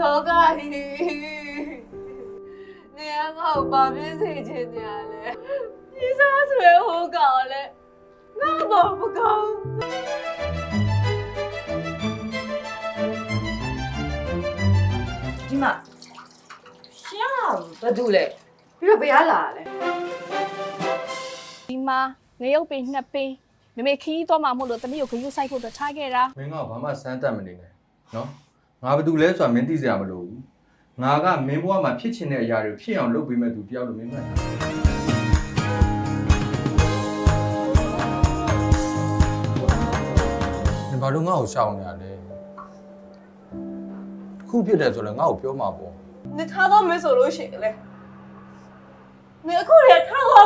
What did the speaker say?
လောကကြီးနေရငါ့ကိုဘာဖြစ်စေချင်နေရလဲဒီစားဆွဲဟိုးကောင်လဲငါတော့မကောင်းဒီမှာရှင်ကဘာတူလဲပြီးတော့ဘယ်ရလာလဲဒီမှာငရုတ်ပင်နှစ်ပင်မမေခီးတော့မှမဟုတ်လို့တမီးကိုဂရုစိုက်ဖို့အတွက်ထားခဲ့တာမင်းကဘာမှစမ်းတတ်မနေနဲ့နော် ငါဘာတူလဲဆိုတာမင်းသိစရာမလိုဘူးငါကမင်းဘဝမှာဖြစ်ချင်တဲ့အရာတွေဖြစ်အောင်လုပ်ပေးမဲ့သူတယောက်လိုမင်းမှတ်တာမင်းဘာလို့ငါ့ကိုရှောင်နေရလဲတစ်ခုဖြစ်တယ်ဆိုလည်းငါ့ကိုပြောမှာပေါ့နေထားတော့မယ်ဆိုလို့ရှိရင်လေနေအခုတည်းထားသွားလိုက်တော့ဟာ